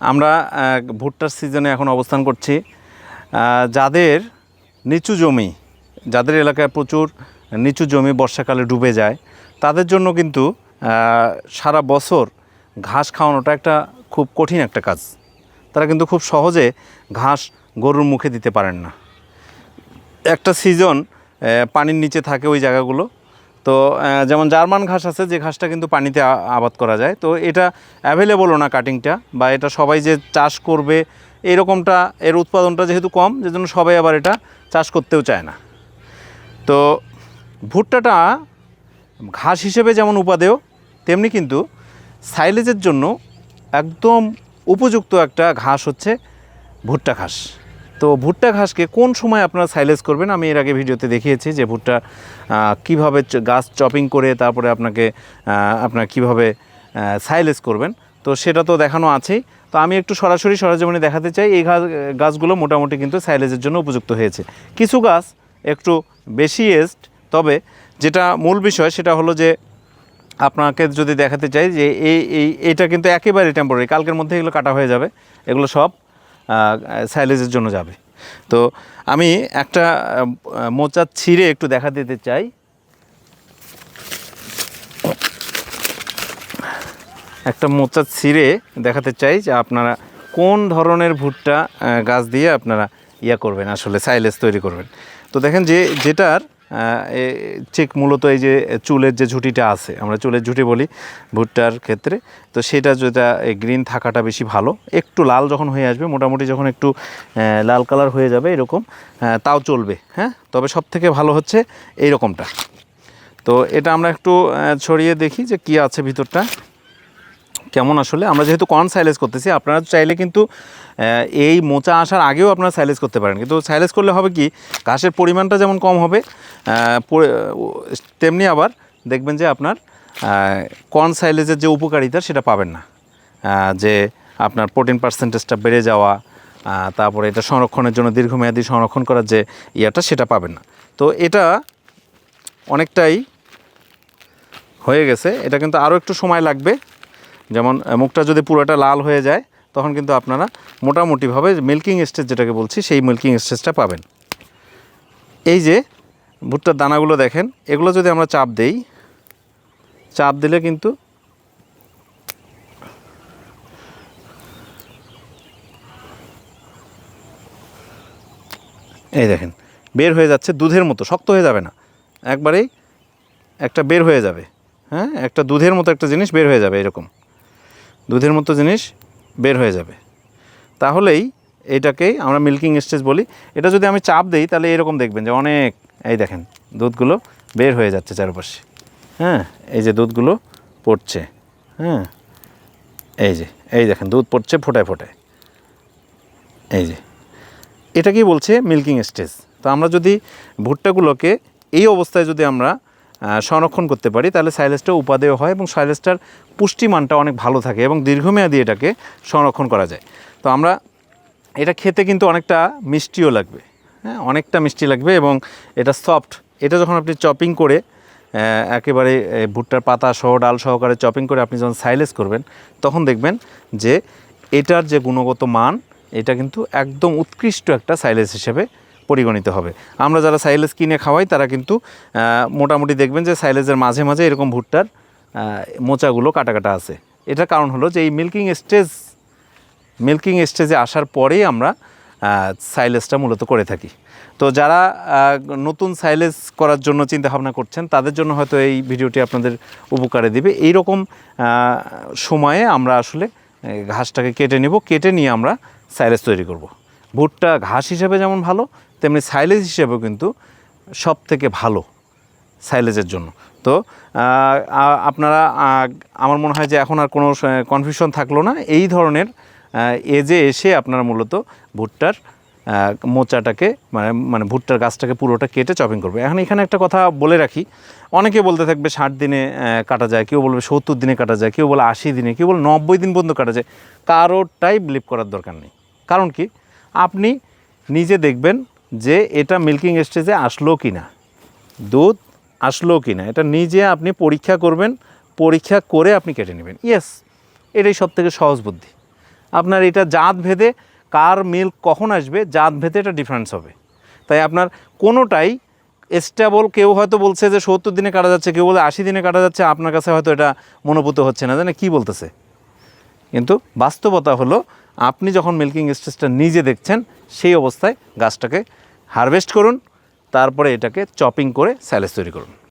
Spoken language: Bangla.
আমরা ভুট্টার সিজনে এখন অবস্থান করছি। যাদের নিচু জমি, যাদের এলাকায় প্রচুর নিচু জমি বর্ষাকালে ডুবে যায়, তাদের জন্য কিন্তু সারা বছর ঘাস খাওয়ানোটা একটা খুব কঠিন একটা কাজ। তারা কিন্তু খুব সহজে ঘাস গরুর মুখে দিতে পারেন না। একটা সিজন পানির নিচে থাকে ওই জায়গাগুলো তো যেমন জার্মান ঘাস আছে, যে ঘাসটা কিন্তু পানিতে আবাদ করা যায়। তো এটা অ্যাভেলেবলও না কাটিংটা বা এটা সবাই যে চাষ করবে, এরকমটা, এর উৎপাদনটা যেহেতু কম যে জন্য সবাই আবার এটা চাষ করতেও চায় না। তো, ভুট্টাটা ঘাস হিসেবে যেমন উপাদেয়, তেমনি কিন্তু সাইলেজের জন্য একদম উপযুক্ত একটা ঘাস হচ্ছে ভুট্টা ঘাস। তো ভুট্টা ঘাসকে কোন সময় আপনারা সাইলেজ করবেন? আমি এর আগে ভিডিওতে দেখিয়েছি যে ভুট্টা কীভাবে গাছ চপিং করে তারপরে আপনাকে আপনার কীভাবে সাইলেজ করবেন। তো সেটা তো দেখানো আছেই। তো আমি একটু সরাসরি সরজমিনে দেখাতে চাই, এই গাছ গাছগুলো মোটামুটি কিন্তু সাইলেজের জন্য উপযুক্ত হয়েছে। কিছু গাছ একটু বেশি এজড তবে যেটা মূল বিষয় সেটা হলো যে আপনাকে যদি দেখাতে চাই যে এই এই, এটা কিন্তু একেবারে টেম্পোরারি কালকের মধ্যে এগুলো কাটা হয়ে যাবে, এগুলো সব সাইলেজের জন্য যাবে। তো আমি একটা মোচা ছিঁড়ে একটু দেখা দিতে চাই। একটা মোচা ছিঁড়ে দেখাতে চাই যে আপনারা কোন ধরনের ভুট্টা গাছ দিয়ে আপনারা ইয়া করবেন, আসলে সাইলেজ তৈরি করবেন। তো দেখেন যে, যেটার ঠিক মূলত এই যে চুলের যে ঝুঁটিটা আছে, আমরা চুলের ঝুঁটি বলি ভুট্টার ক্ষেত্রে, তো সেটা যেটা গ্রিন থাকাটা বেশি ভালো। একটু লাল যখন হয়ে আসবে, মোটামুটি যখন একটু লাল কালার হয়ে যাবে এরকম তাও চলবে হ্যাঁ? তবে সব থেকে ভালো হচ্ছে এই রকমটা তো এটা আমরা একটু ছড়িয়ে দেখি যে কি আছে ভিতরটা। কেমন আসলে? আমরা যেহেতু কর্ন সাইলেজ করতেছি, আপনারা চাইলে কিন্তু এই মোচা আসার আগেও আপনারা সাইলেজ করতে পারেন। কিন্তু সাইলেজ করলে হবে কি, ঘাসের পরিমাণটা যেমন কম হবে তেমনি আবার দেখবেন যে আপনার কর্ন সাইলেজের যে উপকারিতা সেটা পাবেন না। যে আপনার প্রোটিন পার্সেন্টেজটা বেড়ে যাওয়া তারপরে এটা সংরক্ষণের জন্য দীর্ঘমেয়াদী সংরক্ষণ করার যে ইয়াটা সেটা পাবেন না। তো এটা অনেকটাই হয়ে গেছে। এটা কিন্তু আরও একটু সময় লাগবে। যেমন মুখটা যদি পুরোটা লাল হয়ে যায়, তখন কিন্তু আপনারা মোটামুটিভাবে মিল্কিং স্টেজ যেটাকে বলছি, সেই মিল্কিং স্টেজটা পাবেন। এই যে ভুট্টার দানাগুলো দেখেন, এগুলো যদি আমরা চাপ দেই, চাপ দিলে কিন্তু এই দেখেন, বের হয়ে যাচ্ছে দুধের মতো, শক্ত হয়ে যাবে না। একবারেই একটা বের হয়ে যাবে হ্যাঁ? একটা দুধের মতো একটা জিনিস বের হয়ে যাবে এরকম। দুধের মতো জিনিস বের হয়ে যাবে। তাহলেই এটাকেই আমরা মিল্কিং স্টেজ বলি। এটা যদি আমি চাপ দিই, তাহলে এরকম দেখবেন যে অনেক, এই দেখেন, দুধগুলো বের হয়ে যাচ্ছে চারপাশে। হ্যাঁ এই যে দুধগুলো পড়ছে। হ্যাঁ এই যে, এই দেখেন, দুধ পড়ছে ফোটায় ফোটায়। এই যে এটা কি বলছে মিল্কিং স্টেজ তো আমরা যদি ভুট্টাগুলোকে এই অবস্থায় যদি আমরা সংরক্ষণ করতে পারি, তাহলে সাইলেজটা উপাদেয় হয় এবং সাইলেজটার পুষ্টিমানটা অনেক ভালো থাকে এবং দীর্ঘমেয়াদী এটাকে সংরক্ষণ করা যায়। তো আমরা এটা খেতে কিন্তু অনেকটা মিষ্টিও লাগবে। হ্যাঁ অনেকটা মিষ্টি লাগবে এবং এটা সফট এটা যখন আপনি চপিং করে একেবারে ভুট্টার পাতা সহ, ডাল সহকারে চপিং করে আপনি যখন সাইলেজ করবেন, তখন দেখবেন যে এটার যে গুণগত মান, এটা কিন্তু একদম উৎকৃষ্ট একটা সাইলেজ হিসেবে পরিগণিত হবে। আমরা যারা সাইলেজ কিনে খাওয়াই, তারা কিন্তু মোটামুটি দেখবেন যে সাইলেজের মাঝে মাঝে এরকম ভুট্টার মোচাগুলো কাটা কাটা আছে। এটার কারণ হলো যে এই মিল্কিং স্টেজ মিল্কিং স্টেজে আসার পরেই আমরা সাইলেজটা মূলত করে থাকি। তো যারা নতুন সাইলেজ করার জন্য চিন্তা ভাবনা করছেন, তাদের জন্য হয়তো এই ভিডিওটি আপনাদের উপকারে দিবে। এই রকম সময়ে আমরা আসলে ঘাসটাকে কেটে নেব। কেটে নিয়ে আমরা সাইলেস তৈরি করব। ভুট্টা ঘাস হিসেবে যেমন ভালো, তেমনি সাইলেজ হিসেবেও কিন্তু সব থেকে ভালো সাইলেজের জন্য। তো আপনারা আমার মনে হয় যে এখন আর কোনো কনফিউশন থাকল না। এই ধরনের এজে এসে আপনারা মূলত ভুট্টার মোচাটাকে মানে মানে ভুট্টার গাছটাকে পুরোটা কেটে চপিং করবে এখন এখানে একটা কথা বলে রাখি, অনেকে বলতে থাকবে ষাট দিনে কাটা যায়, কেউ বলবে সত্তর দিনে কাটা যায়, কেউ বলে আশি দিনে, কেউ বলে নব্বই দিন পর্যন্ত কাটা যায়। কারোরটাই বিলিভ করার দরকার নেই। কারণ কি? আপনি নিজে দেখবেন যে এটা মিল্কিং স্টেজে আসলো কি না দুধ আসলো কি না এটা নিজে আপনি পরীক্ষা করবেন, পরীক্ষা করে আপনি কেটে নেবেন। ইয়েস এটাই সব থেকে সহজ বুদ্ধি। আপনার এটা জাত ভেদে কার মিল্ক কখন আসবে, জাত ভেদে এটা ডিফারেন্স হবে। তাই আপনার কোনোটাই স্টেবল কেউ হয়তো বলছে যে সত্তর দিনে কাটা যাচ্ছে, কেউ বলে আশি দিনে কাটা যাচ্ছে, আপনার কাছে হয়তো এটা মনোভূত হচ্ছে না। জানে কী বলতেছে? কিন্তু বাস্তবতা হলো, আপনি যখন মিল্কিং স্টেজটা নিজে দেখছেন, সেই অবস্থায় গাছটাকে হারভেস্ট করুন, তারপরে এটাকে চপিং করে স্যালেজ তৈরি করুন।